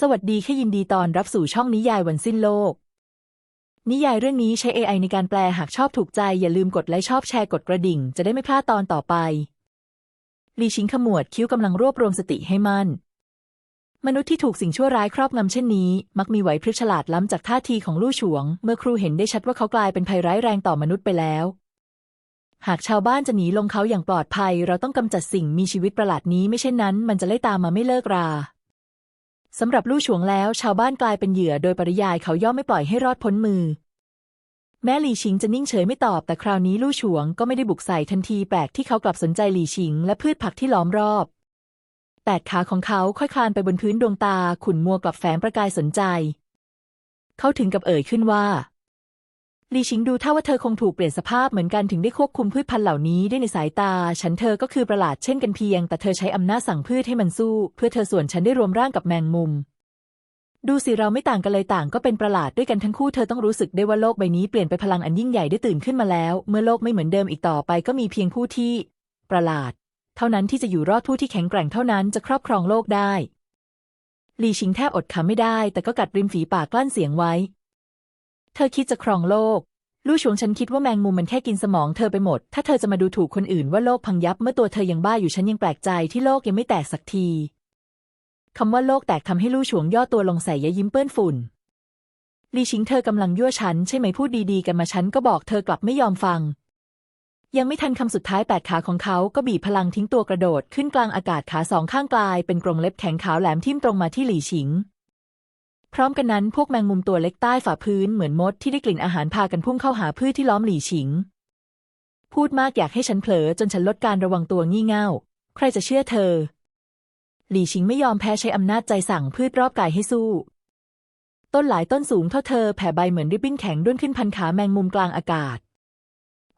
สวัสดีค่ะยินดีตอนรับสู่ช่องนิยายวันสิ้นโลก นิยายเรื่องนี้ใช้ AI ในการแปลหากชอบถูกใจ อย่าลืมกดไลค์ชอบแชร์กดกระดิ่ง จะได้ไม่พลาดตอนต่อไปลีชิงขมวดคิ้วกำลังรวบรวมสติให้มั่น มนุษย์ที่ถูกสิ่งชั่วร้ายครอบงำเช่นนี้ มักมีไหวพริบฉลาดล้ำจากท่าทีของลู่ฉวง เมื่อครูเห็นได้ชัดว่าเขากลายเป็นภัยร้ายแรงต่อมนุษย์ไปแล้ว หากชาวบ้านจะหนีลงเขาอย่างปลอดภัย เราต้องกำจัดสิ่งมีชีวิตประหลาดนี้ไม่เช่นนั้น มันจะไล่ตามมาไม่เลิกรา สำหรับลู่ฉวงแล้ว ชาวบ้านกลายเป็นเหยื่อโดยปริยายเขาย่อมไม่ปล่อยให้รอดพ้นมือ แม้หลี่ชิงจะนิ่งเฉยไม่ตอบแต่คราวนี้ลู่ฉวงก็ไม่ได้บุกใส่ทันทีแปลกที่เขากลับสนใจหลี่ชิง และพืชผักที่ล้อมรอบแตกขาของเขาค่อยคลานไปบนพื้นดวงตา ขุนมัวกลับแฝงประกายสนใจ เขาถึงกับเอ่ยขึ้นว่า ลีชิงดูท่าว่าเธอคงถูกเปลี่ยนสภาพเหมือนกันถึงได้ควบคุมพืชพันธุ์เหล่านี้ได้ในสายตา ฉันเธอก็คือประหลาดเช่นกันเพียง แต่เธอใช้อำนาจสั่งพืชให้มันสู้ เพื่อเธอส่วนฉันได้รวมร่างกับแมงมุม ดูสิเราไม่ต่างกันเลยต่างก็เป็นประหลาดด้วยกันทั้งคู่เธอต้องรู้สึกได้ว่าโลกใบนี้เปลี่ยนไปพลังอันยิ่งใหญ่ได้ตื่นขึ้นมาแล้ว เมื่อโลกไม่เหมือนเดิมอีกต่อไปก็มีเพียงผู้ที่ ประหลาด เท่านั้นที่จะอยู่รอดผู้ที่แข็งแกร่งเท่านั้นจะครอบครองโลกได้ลีชิงแทบอดคำไม่ได้ แต่ก็กัดริมฝีปากกลั้นเสียงไว้ เธอคิดจะครองโลก ลู่ชวงฉันคิดว่าแมงมุมมันแค่กินสมองเธอไปหมด ถ้าเธอจะมาดูถูกคนอื่นว่าโลกพังยับเมื่อตัวเธอยังบ้าอยู่ฉันยังแปลกใจที่โลกยังไม่แตกสักทีคำว่าโลกแตกทำให้ลู่ฉวงย่อตัวลงใส่ยะยิ้มเปื้อนฝุ่นลีชิงเธอกำลังยั่วฉันใช่ไหมพูดดีๆกันมาฉันก็บอกเธอกลับไม่ยอมฟัง ยังไม่ทันคำสุดท้ายแปดขาของเขาก็บีบพลังทิ้งตัวกระโดดขึ้นกลางอากาศขาสองข้างกลายเป็นกรงเล็บแข็งขาวแหลมทิ่มตรงมาที่หลี่ชิง พร้อมกันนั้นพวกแมงมุมตัวเล็กใต้ฝ่าพื้นเหมือนมดที่ได้กลิ่นอาหารพากันพุ่งเข้าหาพืชที่ล้อมหลี่ชิง พูดมากอยากให้ฉันเผลอจนฉันลดการระวังตัวงี่เง่า ใครจะเชื่อเธอ หลี่ชิงไม่ยอมแพ้ใช้อำนาจใจสั่งพืชรอบกายให้สู้ ต้นหลายต้นสูงเท่าเธอแผ่ใบเหมือนริบบิ้นแข็งด้วนขึ้นพันขาแมงมุมกลางอากาศ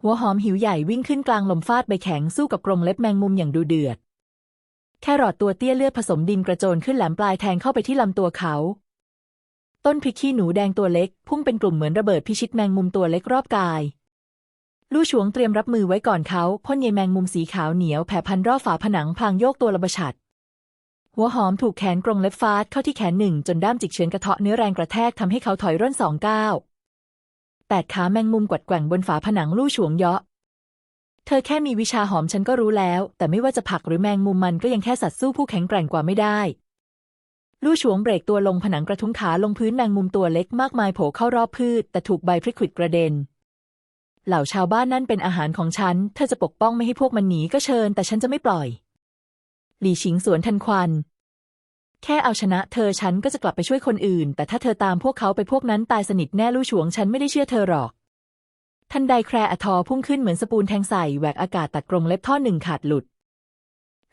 หัวหอมหิวใหญ่วิ่งขึ้นกลางลมฟาดใบแข็งสู้กับกรงเล็บแมงมุมอย่างดูเดือด แค่รอดตัวเตี้ยเลือดผสมดินกระโจนขึ้นแหลมปลายแทงเข้าไปที่ลำตัวเขา ต้นพริกขี้หนูแดงตัวเล็ก พุ่งเป็นกลุ่มเหมือนระเบิดพิชิตแมงมุมตัวเล็กรอบกาย ลู่ฉวงเตรียมรับมือไว้ก่อนเขาพ่นใยแมงมุมสีขาวเหนียวแผ่พันรอบฝาผนังพลางโยกตัวระบฉัดหัวหอมถูกแขนกรงเล็บฟาดเข้าที่แขนหนึ่งจนด้ามจิกเฉือนกระเทาะเนื้อแรงกระแทกทำให้เขาถอยร่นสองก้าวแตกขาแมงมุมกวัดแกว่งบนฝาผนังลู่ฉวงเยาะ เธอแค่มีวิชาหอมฉันก็รู้แล้ว แต่ไม่ว่าจะผักหรือแมงมุมมันก็ยังแค่สัตว์สู้ผู้แข็งแกร่งกว่าไม่ได้ ลู่ฉวงเบรกตัวลงผนังกระทุ้งขาลงพื้นแมงมุมตัวเล็กมากมายโผล่เข้ารอบพืช แต่ถูกใบพริกขิดกระเด็น เหล่าชาวบ้านนั่นเป็นอาหารของฉัน เธอจะปกป้องไม่ให้พวกมันหนีก็เชิญ แต่ฉันจะไม่ปล่อย หลี่ชิงสวนทันควัน แค่เอาชนะเธอฉันก็จะกลับไปช่วยคนอื่น แต่ถ้าเธอตามพวกเขาไปพวกนั้นตายสนิทแน่ลู่ฉวงฉันไม่ได้เชื่อเธอหรอกทันใดแครอทอพุ่งขึ้นเหมือนสปูนแทงใส่แหวกอากาศตัดกรงเล็บท่อหนึ่งขาดหลุด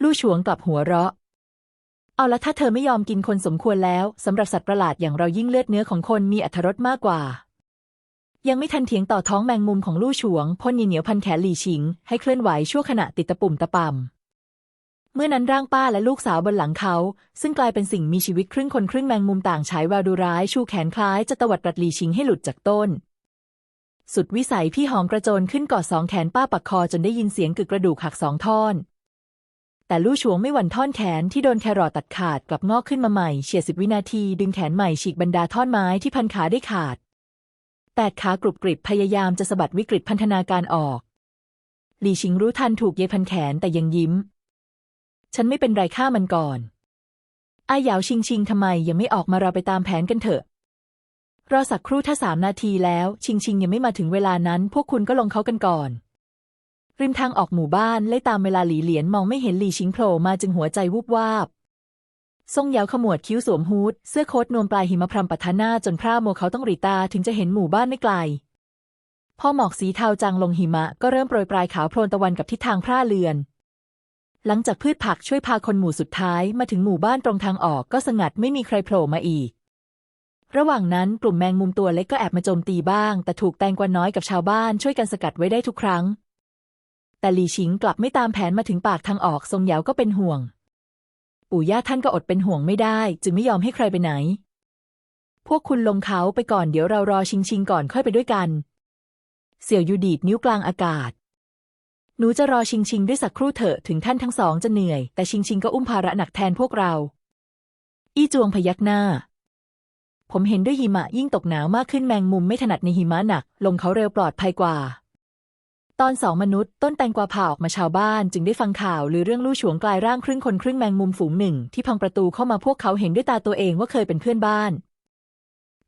ลู่ฉวงกลับหัวเราะ เอาละถ้าเธอไม่ยอมกินคนสมควรแล้วสำหรับสัตว์ประหลาดอย่างเรายิ่งเลือดเนื้อของคนมีอรรถรสมากกว่า ยังไม่ทันเถียงต่อท้องแมงมุมของลู่ฉวงพ่นยีเหนียวพันแขนหลี่ชิง ให้เคลื่อนไหวชั่วขณะติดตะปุ่มตะปำเมื่อนั้นร่างป้าและลูกสาวบนหลังเขา ซึ่งกลายเป็นสิ่งมีชีวิตครึ่งคนครึ่งแมงมุมต่างฉายแววดูร้ายชูแขนคล้ายจะตวัดปลัดหลี่ชิงให้หลุดจากต้น สุดวิสัยพี่หอมกระโจนขึ้นกอดสองแขนป้าปักคอจนได้ยินเสียงกึกกระดูกหักสองท่อน แต่ลู่ฉวงไม่หวั่นท่อนแขนที่โดนแครอทตัดขาดกลับงอกขึ้นมาใหม่เฉียดสิบวินาที ดึงแขนใหม่ฉีกบรรดาท่อนไม้ที่พันขาได้ขาดแตกขากรุบกริบพยายามจะสะบัดวิกฤตพันธนาการออก หลี่ชิงรู้ทันถูกเยพันแขนแต่ยังยิ้ม ฉันไม่เป็นไรฆ่ามันก่อนอายาวชิงชิงทำไมยังไม่ออกมาเราไปตามแผนกันเถอะ รอสักครู่ถ้าสามนาทีแล้ว ชิงชิงยังไม่มาถึงเวลานั้น พวกคุณก็ลงเขากันก่อน ริมทางออกหมู่บ้านไล่ตามเวลาหลีเหลียนมองไม่เห็นหลีชิงโผล่มาจึงหัวใจวูบวาบ ทรงยาวขมวดคิ้วสวมฮูดเสื้อโค้ทนวมปลายหิมพรำปัทหน้าจนพร่ามัวเขาต้องหรีตาถึงจะเห็นหมู่บ้านไม่ไกล พอหมอกสีเทาจางลงหิมะก็เริ่มโปรยปลายขาวโพลนตะวันกับทิศทางพร่าเลือน หลังจากพืชผักช่วยพาคนหมู่สุดท้ายมาถึงหมู่บ้านตรงทางออกก็สงัดไม่มีใครโผล่มาอีกระหว่างนั้นกลุ่มแมงมุมตัวเล็กก็แอบมาโจมตีบ้าง แต่ถูกแตงกวาน้อยกับชาวบ้านช่วยกันสกัดไว้ได้ทุกครั้ง แต่หลี่ชิงกลับไม่ตามแผนมาถึงปากทางออกทรงเหยาก็เป็นห่วง ปู่ย่าท่านก็อดเป็นห่วงไม่ได้ จึงไม่ยอมให้ใครไปไหน พวกคุณลงเขาไปก่อนเดี๋ยวเรารอชิงชิงก่อนค่อยไปด้วยกัน เสี่ยวยูดีดนิ้วกลางอากาศ หนูจะรอชิงชิงด้วยสักครู่เถอะถึงท่านทั้งสองจะเหนื่อย แต่ชิงชิงก็อุ้มภาระหนักแทนพวกเรา อี้จวงพยักหน้าผมเห็นด้วยหิมะยิ่งตกหนาวมากขึ้นแมงมุมไม่ถนัดในหิมะหนัก ลงเขาเร็วปลอดภัยกว่า ตอนสองมนุษย์ต้นแตงกวาผ่าออกมาชาวบ้าน จึงได้ฟังข่าวหรือเรื่องลู่ฉวงกลายร่างครึ่งคนครึ่งแมงมุมฝูงหนึ่ง ที่พังประตูเข้ามาพวกเขาเห็นด้วยตาตัวเองว่าเคยเป็นเพื่อนบ้าน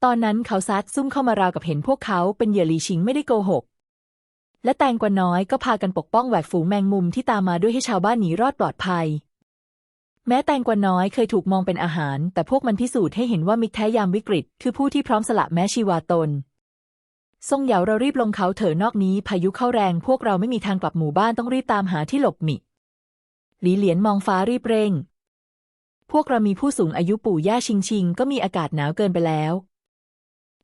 ตอนนั้นเขาซัดซุ่มเข้ามาราวกับเห็นพวกเขาเป็นเหยื่อลีชิงไม่ได้โกหก และแตงกวาน้อยก็พากันปกป้องแหวกฝูงแมงมุมที่ตามมาด้วยให้ชาวบ้านหนีรอดปลอดภัย แม้แตงกวาน้อยเคยถูกมองเป็นอาหาร แต่พวกมันพิสูจน์ให้เห็นว่ามิตรแท้ยามวิกฤต คือผู้ที่พร้อมสละแม้ชีวาตน ทรงเหยาเรารีบลงเขาเถอะนอกนี้ พายุเข้าแรงพวกเราไม่มีทางกลับหมู่บ้านต้องรีบตามหาที่หลบหมิหลีเหลียนมองฟ้ารีบเร่ง พวกเรามีผู้สูงอายุปู่ย่าชิงชิงก็มีอากาศหนาวเกินไปแล้ว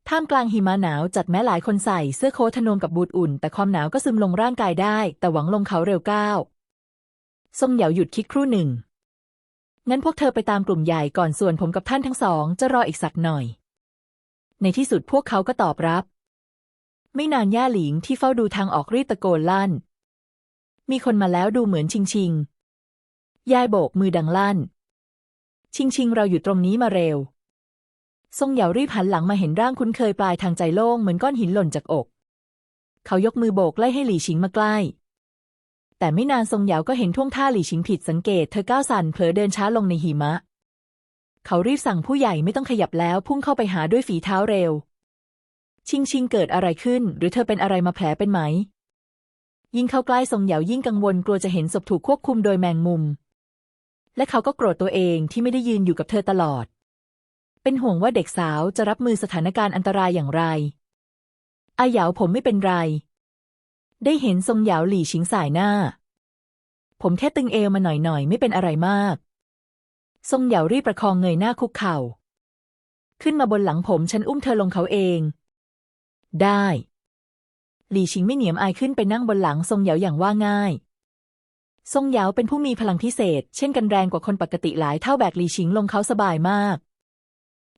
ท่ามกลางหิมะหนาวจัดแม้หลายคนใส่เสื้อโค้ททนวมกับบูทอุ่น แต่ความหนาวก็ซึมลงร่างกายได้ แต่หวังลงเขาเร็วก้าวทรงเหยาหยุดคิดครู่หนึ่ง งั้นพวกเธอไปตามกลุ่มใหญ่ก่อนส่วนผมกับท่านทั้งสอง จะรออีกสักหน่อย ในที่สุดพวกเขาก็ตอบรับ ไม่นานย่าหลิงที่เฝ้าดูทางออกรีตะโกนลั่น มีคนมาแล้วดูเหมือนชิงชิง ยายโบกมือดังลั่น ชิงชิงเราอยู่ตรงนี้มาเร็ว ทรงเหยารีบหันหลังมาเห็นร่างคุ้นเคยปลายทางใจโล่งเหมือนก้อนหินหล่นจากอก เขายกมือโบกไล่ให้หลี่ชิงมาใกล้ แต่ไม่นานทรงเหยาก็เห็นท่วงท่าหลี่ชิงผิดสังเกตเธอก้าวสั่นเผลอเดินช้าลงในหิมะ เขารีบสั่งผู้ใหญ่ไม่ต้องขยับแล้วพุ่งเข้าไปหาด้วยฝีเท้าเร็ว ชิงชิงเกิดอะไรขึ้น หรือเธอเป็นอะไรมาแผลเป็นไหม ยิ่งเข้าใกล้ทรงเหยายิ่งกังวลกลัวจะเห็นศพถูกควบคุมโดยแมงมุม และเขาก็โกรธตัวเองที่ไม่ได้ยืนอยู่กับเธอตลอด เป็นห่วงว่าเด็กสาวจะรับมือสถานการณ์อันตรายอย่างไรอาเหยาผมไม่เป็นไร ได้เห็นทรงเหยาหลี่ชิงสายหน้า ผมแค่ตึงเอวมาหน่อยๆ ไม่เป็นอะไรมาก ทรงเหยารีบประคองเงยหน้าคุกเข่า ขึ้นมาบนหลังผมฉันอุ้มเธอลงเขาเอง ได้ หลี่ชิงไม่เหนียมอายขึ้นไปนั่งบนหลังทรงเหยาอย่างว่าง่าย ทรงเหยาเป็นผู้มีพลังพิเศษ เช่นกันแรงกว่าคนปกติหลายเท่าแบกหลี่ชิงลงเขาสบายมาก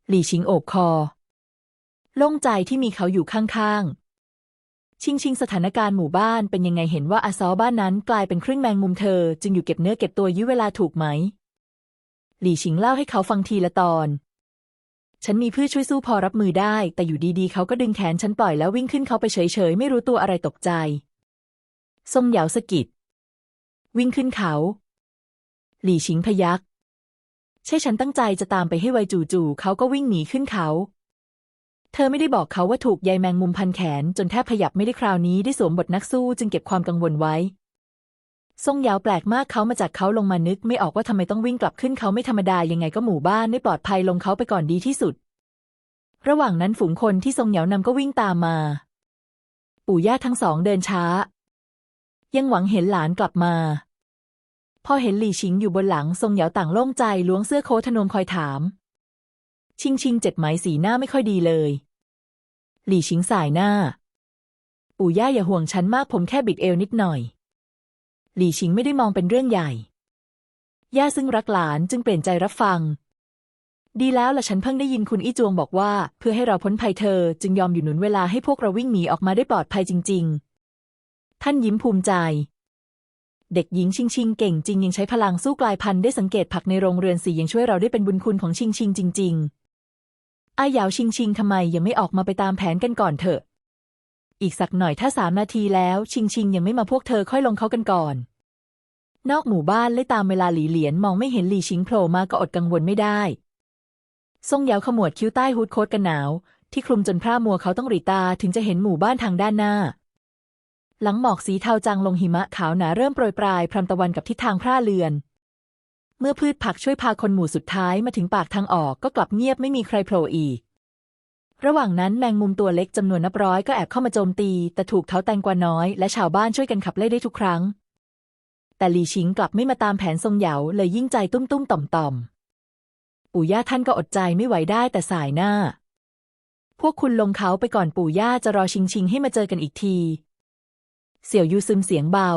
หลี่ชิงโอบคอ โล่งใจที่มีเขาอยู่ข้างๆชิงชิงสถานการณ์หมู่บ้านเป็นยังไงเห็นว่าอาซอบ้านนั้นกลายเป็นครึ่งแมงมุมเธอ จึงอยู่เก็บเนื้อเก็บตัวยื้อเวลาถูกไหม หลี่ชิงเล่าให้เขาฟังทีละตอน ฉันมีเพื่อช่วยสู้พอรับมือได้ แต่อยู่ดีๆ เขาก็ดึงแขนฉันปล่อยแล้ววิ่งขึ้นเขาไปเฉยๆ ไม่รู้ตัวอะไรตกใจ ทรงเหยาสะกิด วิ่งขึ้นเขา หลี่ชิงพยัก ใช่ฉันตั้งใจจะตามไปให้ไวจู่ๆเขาก็วิ่งหนีขึ้นเขา เธอไม่ได้บอกเขาว่าถูกใยแมงมุมพันแขน จนแทบขยับไม่ได้คราวนี้ได้สวมบทนักสู้จึงเก็บความกังวลไว้ ทรงเหยาแปลกมากเขามาจากเขาลงมานึก ไม่ออกว่าทำไมต้องวิ่งกลับขึ้นเขาไม่ธรรมดายังไงก็หมู่บ้านไม่ปลอดภัยลงเขาไปก่อนดีที่สุด ระหว่างนั้นฝูงคนที่ทรงเหยานำก็วิ่งตามมา ปู่ย่าทั้งสองเดินช้า ยังหวังเห็นหลานกลับมา พอเห็นหลี่ชิงอยู่บนหลังทรงเหยาต่างโล่งใจล้วงเสื้อโค้ทนวมคอยถาม ชิงชิงเจ็ดไหมสีหน้าไม่ค่อยดีเลย หลี่ชิงสายหน้า ปู่ย่าอย่าห่วงฉันมากผมแค่บิดเอวนิดหน่อย หลี่ชิงไม่ได้มองเป็นเรื่องใหญ่ ย่าซึ่งรักหลานจึงเปลี่ยนใจรับฟัง ดีแล้วล่ะฉันเพิ่งได้ยินคุณอี้จวงบอกว่า เพื่อให้เราพ้นภัยเธอ จึงยอมอยู่หนุนเวลาให้พวกเราวิ่งหนีออกมาได้ปลอดภัยจริง ๆ ท่านยิ้มภูมิใจ เด็กหญิงชิงชิงเก่งจริงยังใช้พลังสู้กลายพันธุ์ได้สังเกตผักในโรงเรือนสียังช่วยเราได้เป็นบุญคุณของชิงชิงจริง ๆอาเหยาวชิงชิงทำไมยังไม่ออกมาไปตามแผนกันก่อนเถอะ อีกสักหน่อยถ้าสามนาทีแล้วชิงชิงยังไม่มาพวกเธอค่อยลงเขากันก่อน นอกหมู่บ้านเลยตามเวลาหลีเหลียนมองไม่เห็นหลีชิงโผล่มาก็อดกังวลไม่ได้ทรงเยาวขมวดคิ้วใต้ฮูดโค้ทกันหนาว ที่คลุมจนพร่ามัวเขาต้องหรีตาถึงจะเห็นหมู่บ้านทางด้านหน้า หลังหมอกสีเทาจางลงหิมะขาวหนาเริ่มโปรยปลายพรำตะวันกับทิศทางพร่าเลือน เมื่อพืชผักช่วยพาคนหมู่สุดท้ายมาถึงปากทางออกก็กลับเงียบไม่มีใครโผล่อีก ระหว่างนั้นแมงมุมตัวเล็กจำนวนนับร้อยก็แอบเข้ามาโจมตี แต่ถูกเท้าแตงกวาน้อย และชาวบ้านช่วยกันขับไล่ได้ทุกครั้ง แต่หลีชิงกลับไม่มาตามแผนทรงเหยาเลยยิ่งใจตุ้มตุ้มต่อมต่อมปู่ย่าท่านก็อดใจไม่ไหวได้แต่สายหน้า พวกคุณลงเขาไปก่อนปู่ย่าจะรอชิงชิงให้มาเจอกันอีกที เสี่ยวยูซึมเสียงเบา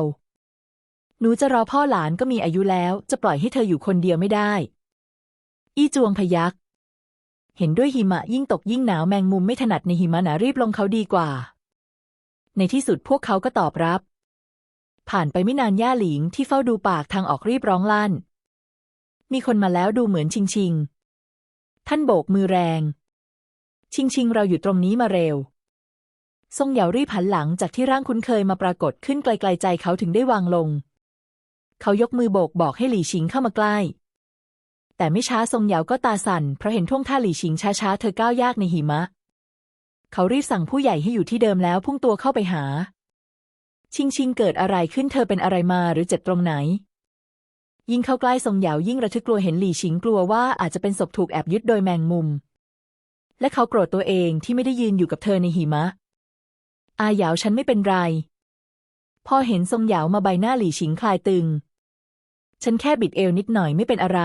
หนูจะรอพ่อหลานก็มีอายุแล้ว จะปล่อยให้เธออยู่คนเดียวไม่ได้ อี้จวงพยัก เห็นด้วยหิมะยิ่งตกยิ่งหนาวแมงมุมไม่ถนัดในหิมะหนารีบลงเขาดีกว่า ในที่สุดพวกเขาก็ตอบรับ ผ่านไปไม่นานย่าหลิงที่เฝ้าดูปากทางออกรีบร้องลั่น มีคนมาแล้วดูเหมือนชิงชิง ท่านโบกมือแรง ชิงชิงเราอยู่ตรงนี้มาเร็ว ทรงเหยารีบหันหลังจากที่ร่างคุ้นเคยมาปรากฏขึ้นไกลๆใจเขาถึงได้วางลง เขายกมือโบกบอกให้หลี่ชิงเข้ามาใกล้ แต่ไม่ช้าทรงเหยาก็ตาสั่น เพราะเห็นท่วงท่าหลี่ชิงช้าๆ เธอก้าวยากในหิมะ เขารีบสั่งผู้ใหญ่ให้อยู่ที่เดิมแล้วพุ่งตัวเข้าไปหา ชิงชิงเกิดอะไรขึ้นเธอเป็นอะไรมาหรือเจ็บตรงไหน ยิ่งเข้าใกล้ทรงเหยายิ่งระทึกกลัวเห็นหลี่ชิงกลัวว่าอาจจะเป็นศพถูกแอบยึดโดยแมงมุม และเขาโกรธตัวเองที่ไม่ได้ยืนอยู่กับเธอในหิมะ อาเหยาฉันไม่เป็นไร พอเห็นทรงเหยามาใบหน้าหลี่ชิงคลายตึง ฉันแค่บิดเอวนิดหน่อยไม่เป็นอะไร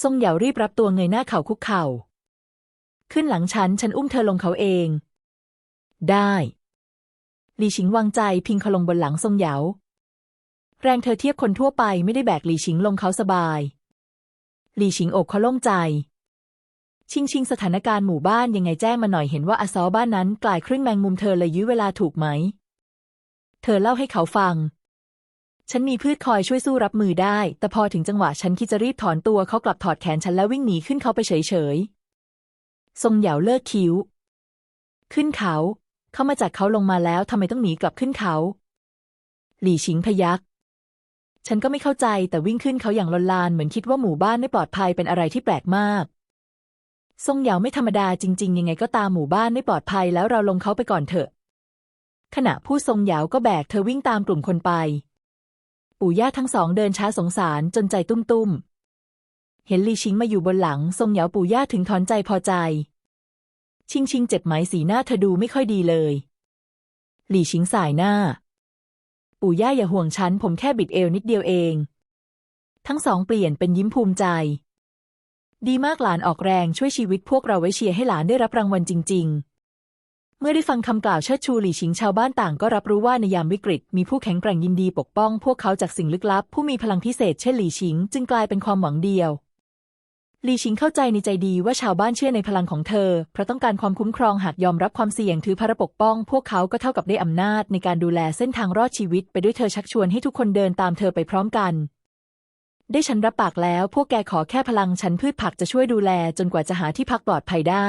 ทรงเหยารีบรับตัวเงยหน้าเข่าคุกเข่า ขึ้นหลังฉัน ฉันอุ้มเธอลงเขาเอง ได้หลีชิงวางใจพิงเขาลงบนหลังทรงเหยา แรงเธอเทียบคนทั่วไปไม่ได้แบกหลีชิงลงเขาสบาย หลีชิงอกเขาโล่งใจ ชิงชิงสถานการณ์หมู่บ้านยังไงแจ้งมาหน่อยเห็นว่าอาซอบ้านนั้นกลายครึ่งแมงมุมเธอเลยยื้อเวลาถูกไหม เธอเล่าให้เขาฟัง ฉันมีพืชคอยช่วยสู้รับมือได้ แต่พอถึงจังหวะฉันคิดจะรีบถอนตัวเขากลับถอดแขนฉันแล้ววิ่งหนีขึ้นเขาไปเฉยๆ ทรงเหยาเลิกคิ้ว ขึ้นเขา เขามาจากเขาลงมาแล้วทำไมต้องหนีกลับขึ้นเขา หลี่ชิงพยัก ฉันก็ไม่เข้าใจแต่วิ่งขึ้นเขาอย่างลนลานเหมือนคิดว่าหมู่บ้านไม่ปลอดภัยเป็นอะไรที่แปลกมาก ทรงเหยาไม่ธรรมดาจริง ๆ ยังไงก็ตามหมู่บ้านไม่ปลอดภัยแล้วเราลงเขาไปก่อนเถอะ ขณะผู้ทรงเหยาก็แบกเธอวิ่งตามกลุ่มคนไป ปู่ย่าทั้งสองเดินช้าสงสารจนใจตุ้มๆเห็นลีชิงมาอยู่บนหลัง ทรงเหยาปู่ย่าถึงถอนใจพอใจ ชิงชิงเจ็บไหมสีหน้าเธอดูไม่ค่อยดีเลย หลี่ชิงสายหน้า ปู่ย่าอย่าห่วงฉัน ผมแค่บิดเอวนิดเดียวเอง ทั้งสองเปลี่ยนเป็นยิ้มภูมิใจ ดีมากหลานออกแรงช่วยชีวิตพวกเราไว้เชียร์ให้หลานได้รับรางวัลจริง ๆ เมื่อได้ฟังคำกล่าวเชิดชูหลี่ชิงชาวบ้านต่างก็รับรู้ว่าในยามวิกฤต มีผู้แข็งแกร่งยินดีปกป้องพวกเขาจากสิ่งลึกลับ ผู้มีพลังพิเศษเช่นหลี่ชิง จึงกลายเป็นความหวังเดียวหลี่ชิงเข้าใจในใจดีว่าชาวบ้านเชื่อในพลังของเธอ เพราะต้องการความคุ้มครองหากยอมรับความเสี่ยงถือภาระปกป้อง พวกเขาก็เท่ากับได้อำนาจในการดูแลเส้นทางรอดชีวิต ไปด้วยเธอชักชวนให้ทุกคนเดินตามเธอไปพร้อมกัน ได้ฉันรับปากแล้ว พวกแกขอแค่พลังฉันพืชผักจะช่วยดูแล จนกว่าจะหาที่พักปลอดภัยได้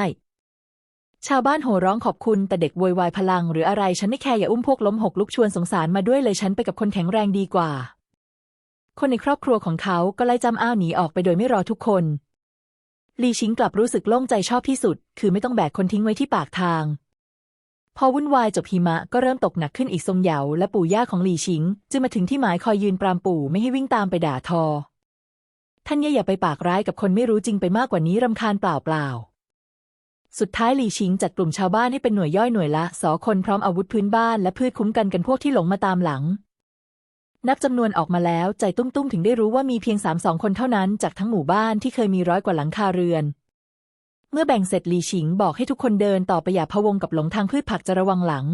ชาวบ้านโห่ร้องขอบคุณ แต่เด็กโวยวายพลัง หรืออะไรฉันไม่แคร์อย่าอุ้มพวกล้มหกลุกชวนสงสารมาด้วยเลยฉันไปกับคนแข็งแรงดีกว่า คนในครอบครัวของเขาก็ไล่จำอ้าวหนีออกไปโดยไม่รอทุกคนลีชิงกลับรู้สึกโล่งใจชอบที่สุด คือไม่ต้องแบกคนทิ้งไว้ที่ปากทาง พอวุ่นวายจบหิมะก็เริ่มตกหนักขึ้นอีกทรงเหยาและปู่ย่าของหลี่ชิง จึงมาถึงที่หมายคอยยืนปรามปู่ไม่ให้วิ่งตามไปด่าทอ ท่านย่าอย่าไปปากร้ายกับคนไม่รู้จริงไปมากกว่านี้รำคาญเปล่าเปล่า สุดท้ายหลี่ชิงจัดกลุ่มชาวบ้านให้เป็นหน่วยย่อยหน่วยละสอคนพร้อมอาวุธพื้นบ้านและพืชคุ้มกันกันพวกที่หลงมาตามหลัง นับจำนวนออกมาแล้วใจตุ้มๆถึงได้รู้ว่ามีเพียงสามสองคนเท่านั้นจากทั้งหมู่บ้านที่เคยมีร้อยกว่าหลังคาเรือน เมื่อแบ่งเสร็จหลี่ชิงบอกให้ทุกคนเดินต่อไปอย่าพะวงกับหลงทางพืชผักจะระวังหลัง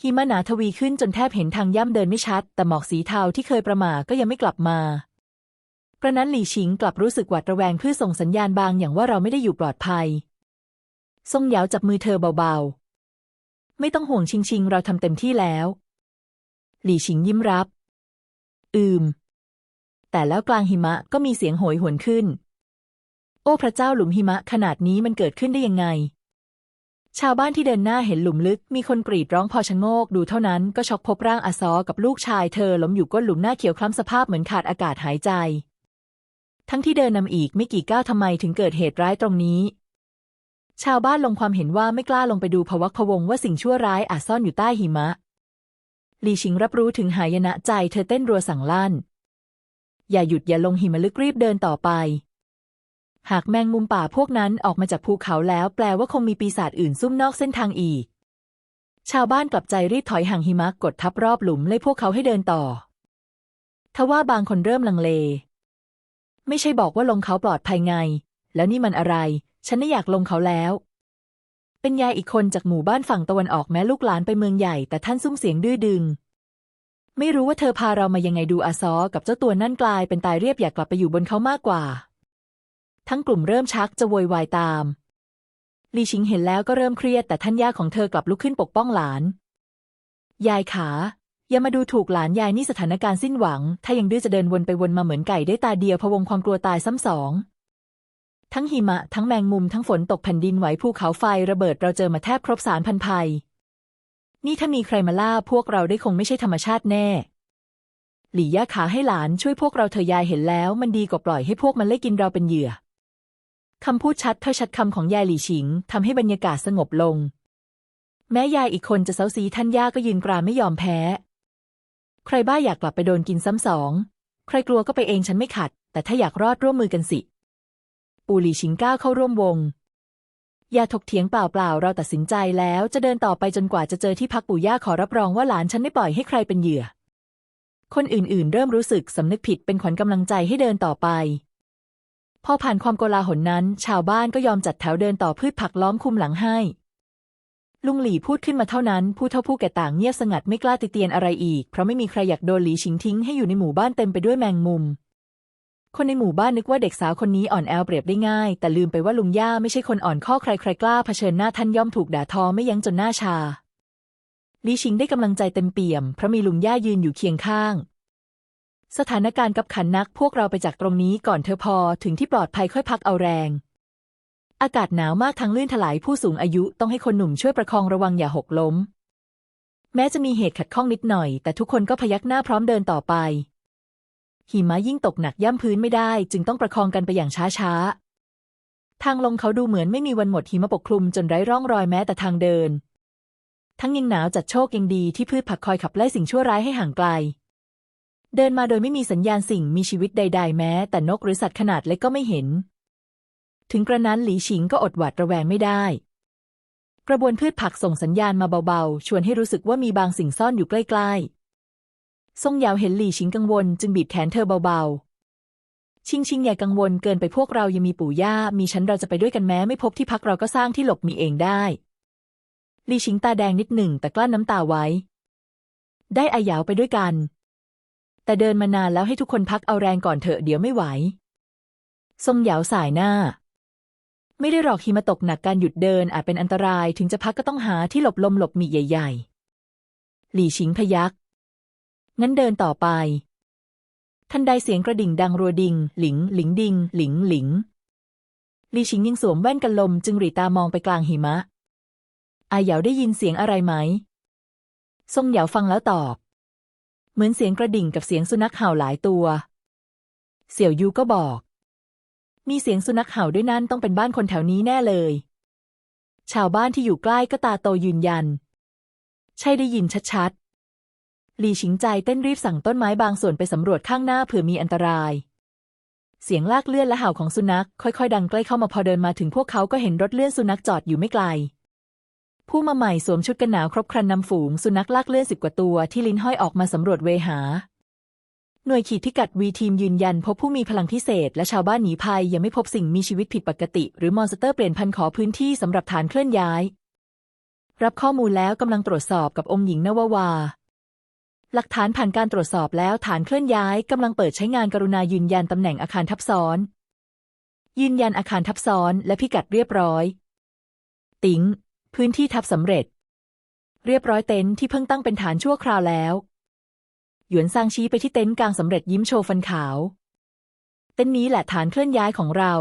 หิมะหนาทวีขึ้นจนแทบเห็นทางย่ำเดินไม่ชัด แต่หมอกสีเทาที่เคยประมาก็ยังไม่กลับมากระนั้นหลี่ชิงกลับรู้สึกหวาดระแวงเพื่อส่งสัญญาณบางอย่างว่าเราไม่ได้อยู่ปลอดภัย ทรงเหยาจับมือเธอเบาๆ ไม่ต้องห่วงชิงชิงเราทำเต็มที่แล้ว หลี่ชิงยิ้มรับ อืม แต่แล้วกลางหิมะก็มีเสียงโหยหวนขึ้น โอ้พระเจ้าหลุมหิมะขนาดนี้มันเกิดขึ้นได้ยังไง ชาวบ้านที่เดินหน้าเห็นหลุมลึก มีคนกรีดร้องพอชะโงกดูเท่านั้นก็ช็อกพบร่างอาซอกับลูกชายเธอล้มอยู่ก้นหลุมหน้าเขียวคล้ำสภาพเหมือนขาดอากาศหายใจ ทั้งที่เดินนำอีกไม่กี่ก้าวทำไมถึงเกิดเหตุร้ายตรงนี้ ชาวบ้านลงความเห็นว่าไม่กล้าลงไปดูพวักพวงว่าสิ่งชั่วร้ายอาจซ่อนอยู่ใต้หิมะ หลีชิงรับรู้ถึงหายนะใจเธอเต้นรัวสั่งลั่น อย่าหยุดอย่าลงหิมะลึกรีบเดินต่อไป หากแมงมุมป่าพวกนั้นออกมาจากภูเขาแล้วแปลว่าคงมีปีศาจอื่นซุ่มนอกเส้นทางอีก ชาวบ้านกลับใจรีบถอยห่างหิมะกดทับรอบหลุมไล่พวกเขาให้เดินต่อ ทว่าบางคนเริ่มลังเล ไม่ใช่บอกว่าลงเขาปลอดภัยไง แล้วนี่มันอะไร ฉันไม่อยากลงเขาแล้ว เป็นยายอีกคนจากหมู่บ้านฝั่งตะวันออกแม้ลูกหลานไปเมืองใหญ่ แต่ท่านซุ่มเสียงดื้อดึง ไม่รู้ว่าเธอพาเรามายังไงดูอาซอกับเจ้าตัวนั่นกลายเป็นตายเรียบอยากกลับไปอยู่บนเขามากกว่า ทั้งกลุ่มเริ่มชักจะโวยวายตามลีชิงเห็นแล้วก็เริ่มเครียดแต่ท่านย่าของเธอกลับลุกขึ้นปกป้องหลาน ยายขา อย่ามาดูถูกหลานยายนี่สถานการณ์สิ้นหวัง ถ้ายังดื้อจะเดินวนไปวนมาเหมือนไก่ได้ตาเดียวพะวงความกลัวตายซ้ำสอง ทั้งหิมะ ทั้งแมงมุมทั้งฝนตกแผ่นดินไหวภูเขาไฟระเบิดเราเจอมาแทบครบสารพันภัย นี่ถ้ามีใครมาล่าพวกเราได้คงไม่ใช่ธรรมชาติแน่ หลี่ย่าขาให้หลานช่วยพวกเราเธอยายเห็นแล้ว มันดีกว่าปล่อยให้พวกมันไล่กินเราเป็นเหยื่อคำพูดชัดถ้อยชัดคำของยายหลี่ฉิงทำให้บรรยากาศสงบลง แม้ยายอีกคนจะเซาซีท่านย่าก็ยืนกรานไม่ยอมแพ้ ใครบ้าอยากกลับไปโดนกินซ้ำสอง ใครกลัวก็ไปเองฉันไม่ขัด แต่ถ้าอยากรอดร่วมมือกันสิ ปูหลี่ชิงก้าวเข้าร่วมวง อย่าถกเถียงเปล่าๆ เราตัดสินใจแล้วจะเดินต่อไปจนกว่าจะเจอที่พักปู่ย่าขอรับรองว่าหลานฉันไม่ปล่อยให้ใครเป็นเหยื่อ คนอื่นๆ เริ่มรู้สึกสำนึกผิดเป็นขวัญกำลังใจให้เดินต่อไป พอผ่านความโกลาหลนั้น ชาวบ้านก็ยอมจัดแถวเดินต่อพืชผักล้อมคุมหลังให้ ลุงหลี่พูดขึ้นมาเท่านั้น ผู้เฒ่าผู้แก่ต่างเงียบสงัดไม่กล้าติเตียนอะไรอีก เพราะไม่มีใครอยากโดนหลีชิงทิ้งให้อยู่ในหมู่บ้านเต็มไปด้วยแมงมุม คนในหมู่บ้านนึกว่าเด็กสาวคนนี้อ่อนแอเปรียบได้ง่าย แต่ลืมไปว่าลุงย่าไม่ใช่คนอ่อนข้อใครใครกล้าเผชิญหน้าท่านย่อมถูกด่าทอไม่ยั้งจนหน้าชาลีชิงได้กำลังใจเต็มเปี่ยมเพราะมีลุงย่ายืนอยู่เคียงข้าง สถานการณ์กับขันนักพวกเราไปจากตรงนี้ก่อนเธอพอถึงที่ปลอดภัยค่อยพักเอาแรง อากาศหนาวมากทั้งลื่นถลายผู้สูงอายุต้องให้คนหนุ่มช่วยประคองระวังอย่าหกล้ม แม้จะมีเหตุขัดข้องนิดหน่อย แต่ทุกคนก็พยักหน้าพร้อมเดินต่อไป หิมะยิ่งตกหนักย่ำพื้นไม่ได้ จึงต้องประคองกันไปอย่างช้าๆ ทางลงเขาดูเหมือนไม่มีวันหมดหิมะปกคลุมจนไร้ร่องรอยแม้แต่ทางเดิน ทั้งยังหนาวจัดโชคยังดีที่พืชผักคอยขับไล่สิ่งชั่วร้ายให้ห่างไกล เดินมาโดยไม่มีสัญญาณสิ่งมีชีวิตใด ๆ แม้ แต่นกหรือสัตว์ขนาดเล็กก็ไม่เห็น ถึงกระนั้นหลีฉิงก็อดหวาดระแวงไม่ได้ กระบวนพืชผักส่งสัญญาณมาเบาๆ ชวนให้รู้สึกว่ามีบางสิ่งซ่อนอยู่ใกล้ ๆ ซ่งยาวเห็นหลี่ชิงกังวลจึงบีบแขนเธอเบาๆ ชิงชิงอย่ากังวลเกินไปพวกเรายังมีปู่ย่า มีฉันเราจะไปด้วยกันแม้ไม่พบที่พักเราก็สร้างที่หลบมีเองได้หลี่ชิงตาแดงนิดหนึ่งแต่กลั้นน้ำตาไว้ ได้อายาวไปด้วยกัน แต่เดินมานานแล้วให้ทุกคนพักเอาแรงก่อนเถอะเดี๋ยวไม่ไหวทรงยาวสายหน้า ไม่ได้หรอกหิมะตกหนักการหยุดเดินอาจเป็นอันตรายถึงจะพักก็ต้องหาที่หลบลมหลบมีใหญ่ ๆ หลี่ชิงพยัก งั้นเดินต่อไป ทันใดเสียงกระดิ่งดังรัวดิง หลิง หลิงดิง หลิง หลิง ลีชิงยังสวมแว่นกันลม จึงหรีตามองไปกลางหิมะ อาเหยาได้ยินเสียงอะไรไหม ทรงเหยาฟังแล้วตอบ เหมือนเสียงกระดิ่งกับเสียงสุนัขเห่าหลายตัว เสี่ยวยูก็บอก มีเสียงสุนัขเห่าด้วยนั่นต้องเป็นบ้านคนแถวนี้แน่เลย ชาวบ้านที่อยู่ใกล้ก็ตาโตยืนยัน ใช่ได้ยินชัดๆ ลีชิงใจเต้นรีบสั่งต้นไม้บางส่วนไปสำรวจข้างหน้าเผื่อมีอันตราย เสียงลากเลื่อนและเห่าของสุนัขค่อยๆ ดังใกล้เข้ามาพอเดินมาถึงพวกเขาก็เห็นรถเลื่อนสุนัขจอดอยู่ไม่ไกล ผู้มาใหม่สวมชุดกันหนาวครบครันนำฝูงสุนัขลากเลื่อนสิบกว่าตัวที่ลิ้นห้อยออกมาสำรวจเวหา หน่วยขีดพิกัดวีทีมยืนยัน พบผู้มีพลังพิเศษ และชาวบ้านหนีภัยยังไม่พบสิ่งมีชีวิตผิดปกติ หรือมอนสเตอร์เปลี่ยนพันธุ์ขอพื้นที่สำหรับฐานเคลื่อนย้าย รับข้อมูลแล้วกำลังตรวจสอบกับองค์หญิงนวาวา หลักฐานผ่านการตรวจสอบแล้วฐานเคลื่อนย้ายกำลังเปิดใช้งานกรุณายืนยันตำแหน่งอาคารทับซ้อน ยืนยันอาคารทับซ้อนและพิกัดเรียบร้อย ติ๋ง พื้นที่ทับสำเร็จ เรียบร้อยเต็นท์ที่เพิ่งตั้งเป็นฐานชั่วคราวแล้ว หยวนซางชี้ไปที่เต็นท์กลางสำเร็จยิ้มโชว์ฟันขาว เต็นท์นี้แหละฐานเคลื่อนย้ายของเรา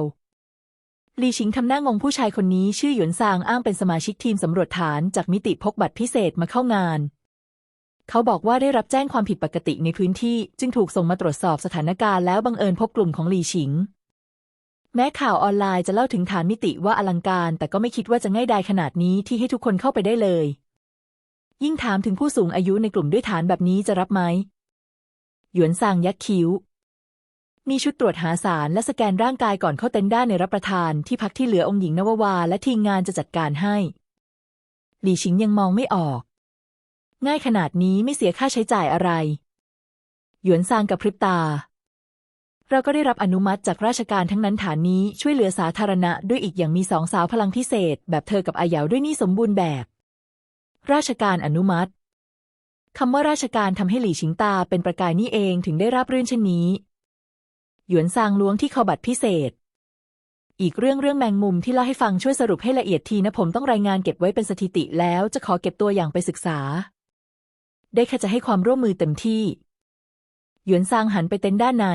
ลีชิงทำหน้างงผู้ชายคนนี้ชื่อหยวนซางอ้างเป็นสมาชิกทีมสำรวจฐานจากมิติพกบัตรพิเศษมาเข้างาน เขาบอกว่าได้รับแจ้งความผิดปกติในพื้นที่ จึงถูกส่งมาตรวจสอบสถานการณ์แล้วบังเอิญพบกลุ่มของหลีชิง แม้ข่าวออนไลน์จะเล่าถึงฐานมิติว่าอลังการ แต่ก็ไม่คิดว่าจะง่ายดายขนาดนี้ที่ให้ทุกคนเข้าไปได้เลย ยิ่งถามถึงผู้สูงอายุในกลุ่มด้วยฐานแบบนี้จะรับไหมหยวนซางยักคิ้ว มีชุดตรวจหาสารและสแกนร่างกายก่อนเข้าเต็นท์ได้ในรับประทานที่พักที่เหลือองค์หญิงนวาวา และทีมงานจะจัดการให้ หลี่ชิงยังมองไม่ออก ง่ายขนาดนี้ไม่เสียค่าใช้จ่ายอะไร หยวนซางกับพริบตา เราก็ได้รับอนุมัติจากราชการทั้งนั้นฐานนี้ช่วยเหลือสาธารณะด้วยอีกอย่างมีสองสาวพลังพิเศษ แบบเธอกับอาเหยาด้วยนี่สมบูรณ์แบบ ราชการอนุมัติคำว่าราชการทำให้หลี่ชิงตาเป็นประกายนี่เองถึงได้ราบเรื่นเช่นนี้ หยวนซางล้วงที่คอบัตรพิเศษ อีกเรื่องเรื่องแมงมุมที่เล่าให้ฟังช่วยสรุปให้ละเอียดทีนะผมต้องรายงานเก็บไว้เป็นสถิติแล้วจะขอเก็บตัวอย่างไปศึกษา ได้แค่จะให้ความร่วมมือเต็มที่ หยวนซางหันไปเต็นท์ด้านใน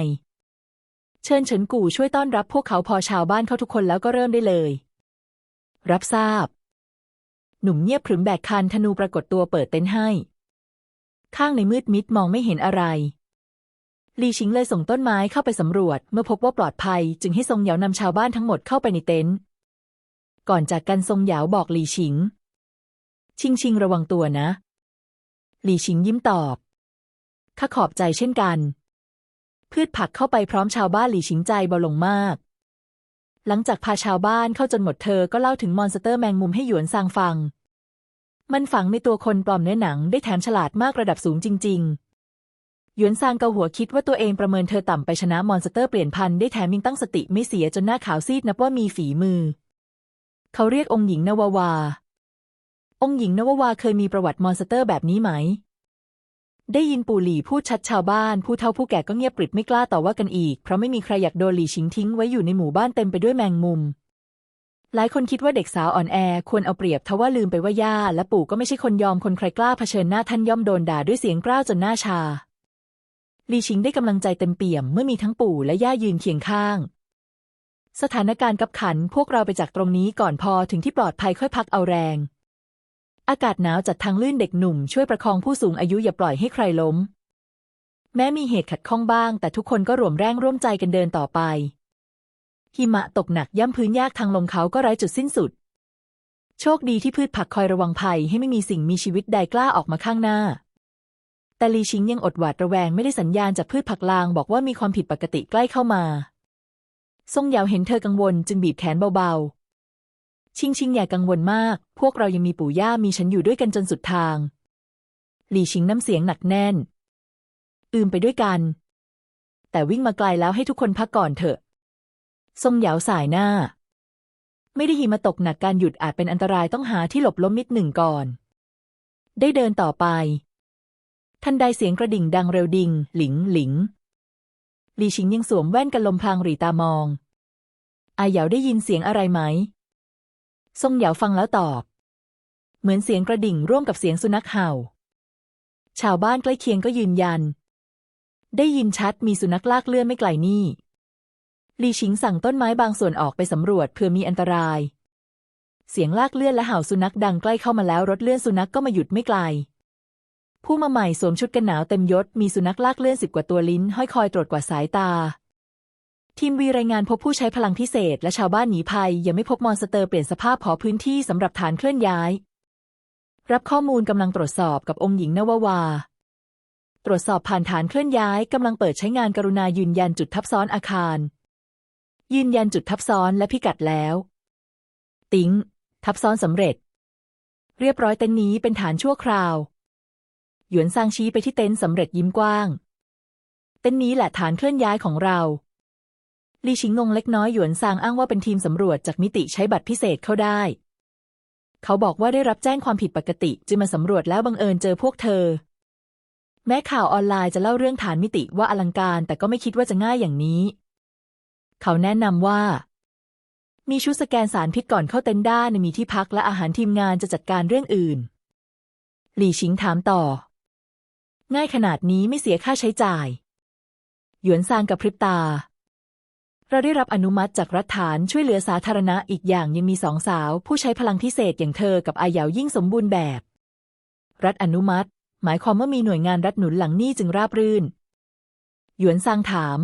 เชิญเฉินกู่ช่วยต้อนรับพวกเขาพอชาวบ้านเข้าทุกคนแล้วก็เริ่มได้เลย รับทราบ หนุ่มเงียบขรึมแบกคันธนูปรากฏตัวเปิดเต็นท์ให้ ข้างในมืดมิดมองไม่เห็นอะไรลีชิงเลยส่งต้นไม้เข้าไปสำรวจ เมื่อพบว่าปลอดภัย จึงให้ทรงเหยานำชาวบ้านทั้งหมดเข้าไปในเต็นท์ก่อนจากกันทรงเหยาบอกลีชิง ชิงชิงระวังตัวนะ หลี่ชิงยิ้มตอบ ข้าขอบใจเช่นกัน พืชผักเข้าไปพร้อมชาวบ้านหลี่ชิงใจเบาลงมาก หลังจากพาชาวบ้านเข้าจนหมดเธอก็เล่าถึงมอนสเตอร์แมงมุมให้หยวนซางฟัง มันฝังในตัวคนปลอมเนื้อหนังได้แถมฉลาดมากระดับสูงจริง ๆ หยวนซางเกาหัวคิดว่าตัวเองประเมินเธอต่ำไปชนะมอนสเตอร์เปลี่ยนพันธุ์ได้แถมยังตั้งสติไม่เสียจนหน้าขาวซีดนับว่ามีฝีมือ เขาเรียกองค์หญิงนาวาวา องค์หญิงนวาวาเคยมีประวัติมอนสเตอร์แบบนี้ไหม ได้ยินปู่หลี่พูดชัดชาวบ้านผู้เฒ่าผู้แก่ก็เงียบปริบไม่กล้าต่อว่ากันอีก เพราะไม่มีใครอยากโดนหลี่ชิงทิ้งไว้อยู่ในหมู่บ้านเต็มไปด้วยแมงมุม หลายคนคิดว่าเด็กสาวอ่อนแอควรเอาเปรียบทว่าลืมไปว่าย่าและปู่ก็ไม่ใช่คนยอมคนใครกล้าเผชิญหน้าท่านย่อมโดนด่าด้วยเสียงกล้าวจนหน้าชาหลีชิงได้กำลังใจเต็มเปี่ยมเมื่อมีทั้งปู่และย่ายืนเคียงข้าง สถานการณ์กับขันพวกเราไปจากตรงนี้ก่อนพอถึงที่ปลอดภัยค่อยพักเอาแรง อากาศหนาวจัดทางลื่นเด็กหนุ่มช่วยประคองผู้สูงอายุอย่าปล่อยให้ใครล้ม แม้มีเหตุขัดข้องบ้าง แต่ทุกคนก็รวมแรงร่วมใจกันเดินต่อไป หิมะตกหนักย่ำพื้นยากทางลงเขาก็ไร้จุดสิ้นสุด โชคดีที่พืชผักคอยระวังภัยให้ไม่มีสิ่งมีชีวิตใดกล้าออกมาข้างหน้า แต่ลีชิงยังอดหวาดระแวงไม่ได้สัญญาณจากพืชผักลางบอกว่ามีความผิดปกติใกล้เข้ามาทรงเหยาวเห็นเธอกังวลจึงบีบแขนเบาๆ ชิงชิงอย่ากังวลมาก พวกเรายังมีปู่ย่ามีฉันอยู่ด้วยกันจนสุดทาง หลี่ชิงน้ำเสียงหนักแน่น อืมไปด้วยกัน แต่วิ่งมาไกลแล้วให้ทุกคนพักก่อนเถอะ ทรงเหยาสายหน้า ไม่ได้หิมะตกหนักการหยุดอาจเป็นอันตรายต้องหาที่หลบล้มนิดหนึ่งก่อน ได้เดินต่อไป ทันใดเสียงกระดิ่งดังเร็วดิ่งหลิงหลิงหลีชิงยังสวมแว่นกันลมพางหรีตามองอาเหยาได้ยินเสียงอะไรไหม ทรงเหยาฟังแล้วตอบ เหมือนเสียงกระดิ่งร่วมกับเสียงสุนัขเห่า ชาวบ้านใกล้เคียงก็ยืนยัน ได้ยินชัดมีสุนัขลากเลื่อนไม่ไกลนี่ลีชิงสั่งต้นไม้บางส่วนออกไปสำรวจเพื่อมีอันตราย เสียงลากเลื่อนและเห่าสุนัขดังใกล้เข้ามาแล้วรถเลื่อนสุนัขก็มาหยุดไม่ไกล ผู้มาใหม่สวมชุดกันหนาวเต็มยศมีสุนัขลากเลื่อนสิบกว่าตัวลิ้นห้อยคอยตรวจกว่าสายตา ทีมวีรายงานพบผู้ใช้พลังพิเศษ และชาวบ้านหนีภัย ยังไม่พบมอนสเตอร์เปลี่ยนสภาพขอพื้นที่สำหรับฐานเคลื่อนย้าย รับข้อมูลกำลังตรวจสอบกับองค์หญิงนวาวา ตรวจสอบผ่านฐานเคลื่อนย้ายกำลังเปิดใช้งานกรุณายืนยันจุดทับซ้อนอาคาร ยืนยันจุดทับซ้อนและพิกัดแล้ว ติ้งทับซ้อนสำเร็จ เรียบร้อยเต็นท์นี้เป็นฐานชั่วคราว หยวนซางชี้ไปที่เต็นท์สำเร็จยิ้มกว้าง เต็นท์นี้แหละฐานเคลื่อนย้ายของเรา ลีชิงงงเล็กน้อยหยวนซางอ้างว่าเป็นทีมสำรวจจากมิติใช้บัตรพิเศษเข้าได้ เขาบอกว่าได้รับแจ้งความผิดปกติ จึงมาสำรวจแล้วบังเอิญเจอพวกเธอ แม้ข่าวออนไลน์จะเล่าเรื่องฐานมิติว่าอลังการ แต่ก็ไม่คิดว่าจะง่ายอย่างนี้ เขาแนะนำว่า มีชุดสแกนสารพิษก่อนเข้าเต็นท์ได้มีที่พักและอาหารทีมงานจะจัดการเรื่องอื่น หลี่ชิงถามต่อ ง่ายขนาดนี้ไม่เสียค่าใช้จ่าย หยวนซางกับพริบตา เราได้รับอนุมัติจากรัฐฐานช่วยเหลือสาธารณะอีกอย่างยังมีสองสาว ผู้ใช้พลังพิเศษอย่างเธอกับอาเหยายิ่งสมบูรณ์แบบ รัฐอนุมัติ หมายความว่ามีหน่วยงานรัฐหนุนหลังนี่จึงราบรื่น หยวนซางถาม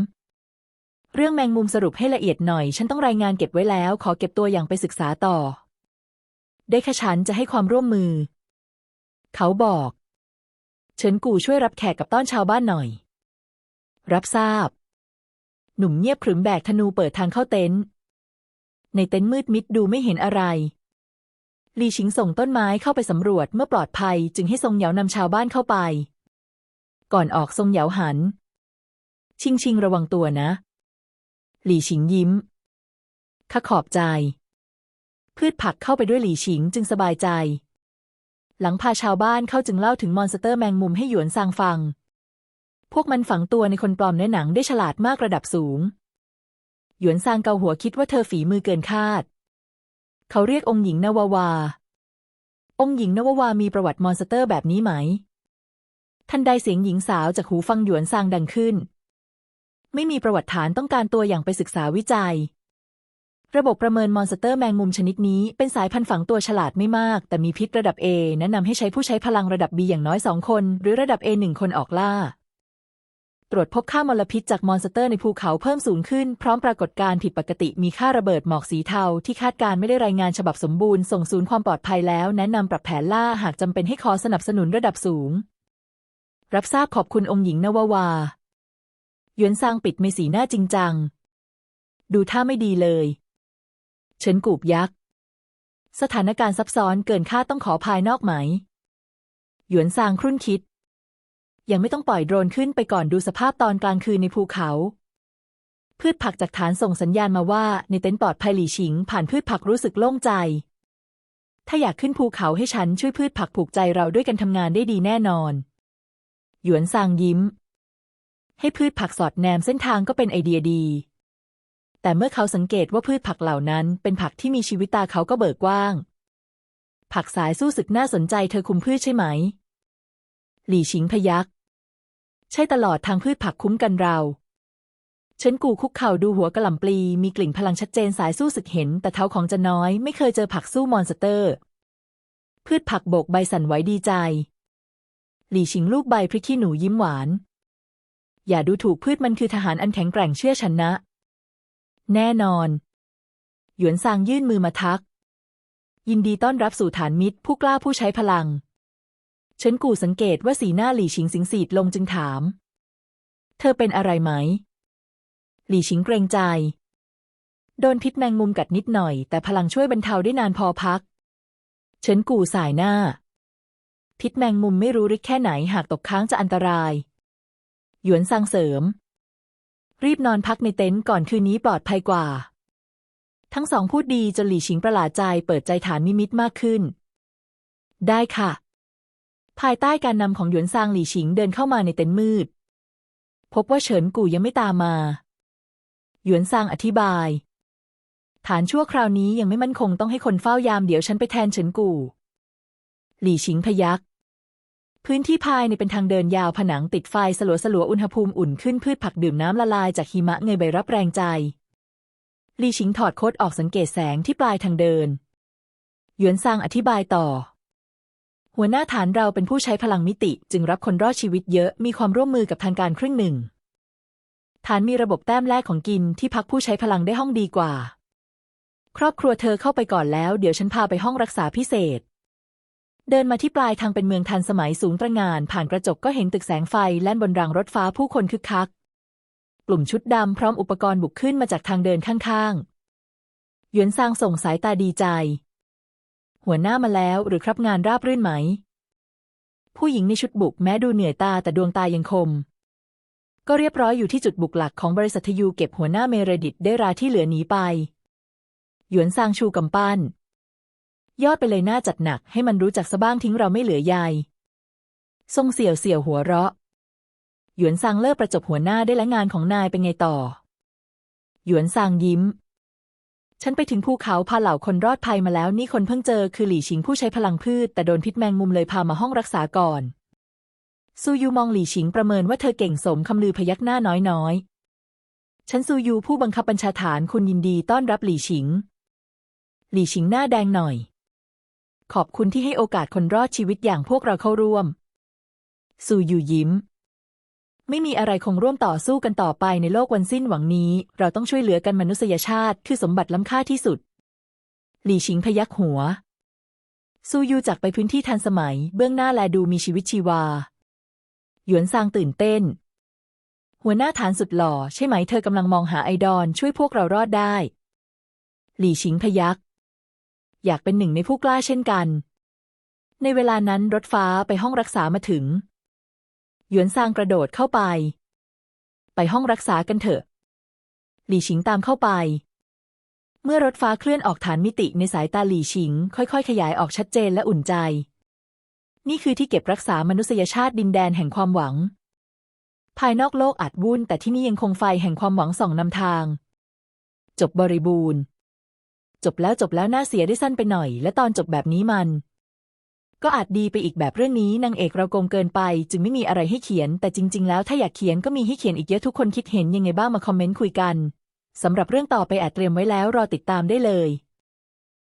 เรื่องแมงมุมสรุปให้ละเอียดหน่อย ฉันต้องรายงานเก็บไว้แล้ว ขอเก็บตัวอย่างไปศึกษาต่อ ได้ค่ฉันจะให้ความร่วมมือ เขาบอก เฉินกู่ช่วยรับแขกกับต้อนชาวบ้านหน่อย รับทราบ หนุ่มเงียบขรึมแบกธนูเปิดทางเข้าเต็นท์ในเต็นท์มืดมิดดูไม่เห็นอะไร ลีชิงส่งต้นไม้เข้าไปสำรวจเมื่อปลอดภัยจึงให้ทรงเหยานำชาวบ้านเข้าไป ก่อนออกทรงเหยาหัน ชิงชิงระวังตัวนะ หลี่ชิงยิ้มข้าขอบใจ พืชผักเข้าไปด้วยหลี่ชิงจึงสบายใจ หลังพาชาวบ้านเข้าจึงเล่าถึงมอนสเตอร์แมงมุมให้หยวนซางฟัง พวกมันฝังตัวในคนปลอมเนื้อหนังได้ฉลาดมากระดับสูง หยวนซางเกาหัวคิดว่าเธอฝีมือเกินคาด เขาเรียกองค์หญิงนวาวา องค์หญิงนวาวามีประวัติมอนสเตอร์แบบนี้ไหม ทันใดเสียงหญิงสาวจากหูฟังหยวนซางดังขึ้น ไม่มีประวัติฐานต้องการตัวอย่างไปศึกษาวิจัย ระบบประเมินมอนสเตอร์แมงมุมชนิดนี้เป็นสายพันธุ์ฝังตัวฉลาดไม่มาก แต่มีพิษระดับ A แนะนำให้ใช้ผู้ใช้พลังระดับ B อย่างน้อยสองคน หรือระดับ A หนึ่งคนออกล่า ตรวจพบค่ามลพิษจากมอนสเตอร์ในภูเขาเพิ่มสูงขึ้น พร้อมปรากฏการณ์ผิดปกติมีค่าระเบิดหมอกสีเทา ที่คาดการไม่ได้รายงานฉบับสมบูรณ์ส่งศูนย์ความปลอดภัยแล้ว แนะนำปรับแผนล่าหากจำเป็นให้ขอสนับสนุนระดับสูง รับทราบขอบคุณองค์หญิงนวาวาหยวนซางปิดไม่สีหน้าจริงจัง ดูท่าไม่ดีเลย เฉินกูบยักษ์ สถานการณ์ซับซ้อนเกินคาดต้องขอภายนอกไหม หยวนซางครุ่นคิด ยังไม่ต้องปล่อยโดรนขึ้นไปก่อนดูสภาพตอนกลางคืนในภูเขา พืชผักจากฐานส่งสัญญาณมาว่าในเต็นท์ปลอดภัยหลี่ชิง ผ่านพืชผักรู้สึกโล่งใจ ถ้าอยากขึ้นภูเขาให้ฉันช่วยพืชผักผูกใจเราด้วยกันทำงานได้ดีแน่นอน หยวนซางยิ้ม ให้พืชผักสอดแนมเส้นทางก็เป็นไอเดียดี แต่เมื่อเขาสังเกตว่าพืชผักเหล่านั้น เป็นผักที่มีชีวิตตาเขาก็เบิกกว้าง ผักสายสู้ศึกน่าสนใจเธอคุมพืชใช่ไหม หลี่ชิงพยักใช่ตลอดทางพืชผักคุ้มกันเราเฉินกูคุกเข่าดูหัวกระหล่ำปลีมีกลิ่นพลังชัดเจนสายสู้ศึกเห็น แต่เท้าของจะน้อยไม่เคยเจอผักสู้มอนสเตอร์ พืชผักโบกใบสั่นไหวดีใจ หลี่ชิงลูกใบพริกขี้หนูยิ้มหวาน อย่าดูถูกพืชมันคือทหารอันแข็งแกร่งเชื่อฉันนะ แน่นอน หยวนซางยื่นมือมาทัก ยินดีต้อนรับสู่ฐานมิตรผู้กล้าผู้ใช้พลัง ฉินกู่สังเกตว่าสีหน้าหลี่ชิงสิงสีดลงจึงถาม เธอเป็นอะไรไหม หลี่ชิงเกรงใจ โดนพิษแมงมุมกัดนิดหน่อย แต่พลังช่วยบรรเทาได้นานพอพัก เฉินกู่สายหน้า พิษแมงมุมไม่รู้ริกแค่ไหนหากตกค้างจะอันตราย หยวนซังเสริม รีบนอนพักในเต็นท์ก่อนคืนนี้ปลอดภัยกว่า ทั้งสองพูดดีจนหลี่ชิงประหลาดใจเปิดใจฐานมิมิตมากขึ้น ได้ค่ะ ภายใต้การนำของหยวนซางหลี่ชิงเดินเข้ามาในเต็นท์มืด พบว่าเฉินกู่ยังไม่ตามมา หยวนซางอธิบาย ฐานชั่วคราวนี้ยังไม่มั่นคงต้องให้คนเฝ้ายามเดี๋ยวฉันไปแทนเฉินกู่ หลี่ชิงพยัก พื้นที่ภายในเป็นทางเดินยาวผนังติดไฟสลัวสลัวอุณหภูมิอุ่นขึ้นพืชผักดื่มน้ำละลายจากหิมะเงยใบรับแรงใจหลี่ชิงถอดโค้ดออกสังเกตแสงที่ปลายทางเดิน หยวนซางอธิบายต่อ หัวหน้าฐานเราเป็นผู้ใช้พลังมิติ จึงรับคนรอดชีวิตเยอะมีความร่วมมือกับทางการครึ่งหนึ่ง ฐานมีระบบแต้มแลกของกินที่พักผู้ใช้พลังได้ห้องดีกว่า ครอบครัวเธอเข้าไปก่อนแล้ว เดี๋ยวฉันพาไปห้องรักษาพิเศษ เดินมาที่ปลายทางเป็นเมืองทันสมัยสูงตระงาน ผ่านกระจกก็เห็นตึกแสงไฟแล่นบนรางรถฟ้าผู้คนคึกคัก กลุ่มชุดดำพร้อมอุปกรณ์บุกขึ้นมาจากทางเดินข้างๆหยวนซางส่งสายตาดีใจ หัวหน้ามาแล้วหรือครับงานราบรื่นไหม ผู้หญิงในชุดบุกแม้ดูเหนื่อยตาแต่ดวงตายังคม ก็เรียบร้อยอยู่ที่จุดบุกหลักของบริษัททยูเก็บหัวหน้าเมเรดิตได้ราที่เหลือหนีไป หยวนซางชูกำปั้น ยอดไปเลยหน้าจัดหนักให้มันรู้จักซะบ้างทิ้งเราไม่เหลือใยทรงเสี่ยวเสี่ยวหัวเราะ หยวนซางเลิกประจบหัวหน้าได้และงานของนายเป็นไงต่อ หยวนซางยิ้ม ฉันไปถึงภูเขาพาเหล่าคนรอดภัยมาแล้วนี่คนเพิ่งเจอคือหลี่ชิงผู้ใช้พลังพืช แต่โดนพิษแมงมุมเลยพามาห้องรักษาก่อนซูยูมองหลี่ชิงประเมินว่าเธอเก่งสมคำลือพยักหน้าน้อยๆ ฉันซูยูผู้บังคับบัญชาฐานคุณยินดีต้อนรับหลี่ชิง หลี่ชิงหน้าแดงหน่อย ขอบคุณที่ให้โอกาสคนรอดชีวิตอย่างพวกเราเข้าร่วมซูยูยิ้ม ไม่มีอะไรคงร่วมต่อสู้กันต่อไปในโลกวันสิ้นหวังนี้ เราต้องช่วยเหลือกันมนุษยชาติคือสมบัติล้ำค่าที่สุด หลี่ชิงพยักหัว ซูยูจากไปพื้นที่ทันสมัย เบื้องหน้าแลดูมีชีวิตชีวา หยวนซางตื่นเต้น หัวหน้าฐานสุดหล่อ ใช่ไหมเธอกำลังมองหาไอดอลช่วยพวกเรารอดได้ หลี่ชิงพยัก อยากเป็นหนึ่งในผู้กล้าเช่นกัน ในเวลานั้นรถฟ้าไปห้องรักษามาถึง หยวนซางกระโดดเข้าไป ไปห้องรักษากันเถอะ หลี่ชิงตามเข้าไป เมื่อรถฟ้าเคลื่อนออกฐานมิติในสายตาหลี่ชิง ค่อยๆ ขยายออกชัดเจนและอุ่นใจ นี่คือที่เก็บรักษามนุษยชาติดินแดนแห่งความหวัง ภายนอกโลกอาจวุ่น แต่ที่นี่ยังคงไฟแห่งความหวังส่องนำทาง จบบริบูรณ์ จบแล้วจบแล้วน่าเสียได้สั้นไปหน่อย และตอนจบแบบนี้มัน ก็อาจดีไปอีกแบบเรื่องนี้นางเอกเราโกงเกินไป จึงไม่มีอะไรให้เขียน แต่จริง ๆ แล้วถ้าอยากเขียนก็มีให้เขียนอีกเยอะทุกคนคิดเห็นยังไงบ้างมาคอมเมนต์คุยกันสำหรับเรื่องต่อไปอาจเตรียมไว้แล้วรอติดตามได้เลย